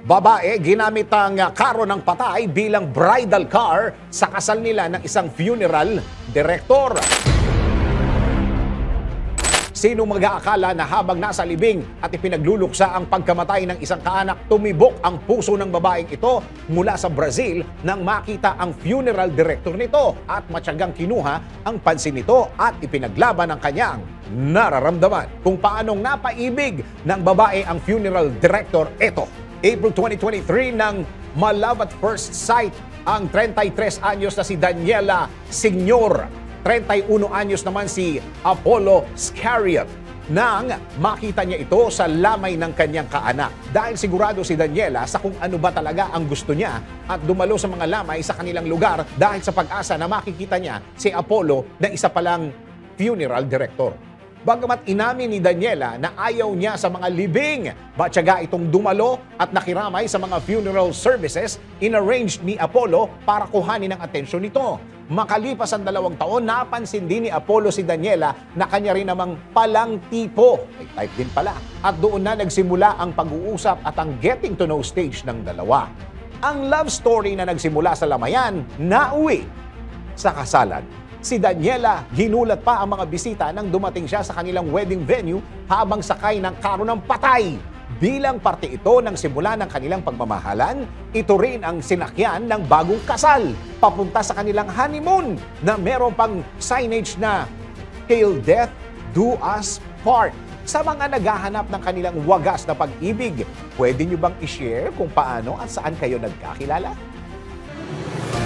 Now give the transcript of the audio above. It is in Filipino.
Babae ginamit ang karo ng patay bilang bridal car sa kasal nila ng isang funeral director. Sino mag-aakala na habang nasa libing at ipinagluluksa ang pagkamatay ng isang kaanak, tumibok ang puso ng babaeng ito mula sa Brazil nang makita ang funeral director nito at matyagang kinuha ang pansin nito at ipinaglaban ang kanyang nararamdaman. Kung paanong napaibig ng babae ang funeral director, ito. April 2023 nang malove at first sight ang 33 anyos na si Daniela Signor 31 anyos naman si Apollo Scariot nang makita niya ito sa lamay ng kanyang kaanak. Dahil sigurado si Daniela sa kung ano ba talaga ang gusto niya at dumalo sa mga lamay sa kanilang lugar dahil sa pag-asa na makikita niya si Apollo na isa palang funeral director. Bagamat inamin ni Daniela na ayaw niya sa mga libing, batyaga itong dumalo at nakiramay sa mga funeral services inarranged ni Apollo para kuhanin ang atensyon nito. Makalipas ang dalawang taon, napansin din ni Apollo si Daniela na kanya rin namang palang tipo. May type din pala. At doon na nagsimula ang pag-uusap at ang getting to know stage ng dalawa. Ang love story na nagsimula sa lamayan, nauwi sa kasalan. Si Daniela, ginulat pa ang mga bisita nang dumating siya sa kanilang wedding venue habang sakay ng karo ng patay. Bilang parte ito ng simula ng kanilang pagmamahalan, ito rin ang sinakyan ng bagong kasal papunta sa kanilang honeymoon na meron pang signage na Till Death Do Us Part. Sa mga naghahanap ng kanilang wagas na pag-ibig, pwede nyo bang i-share kung paano at saan kayo nagkakilala?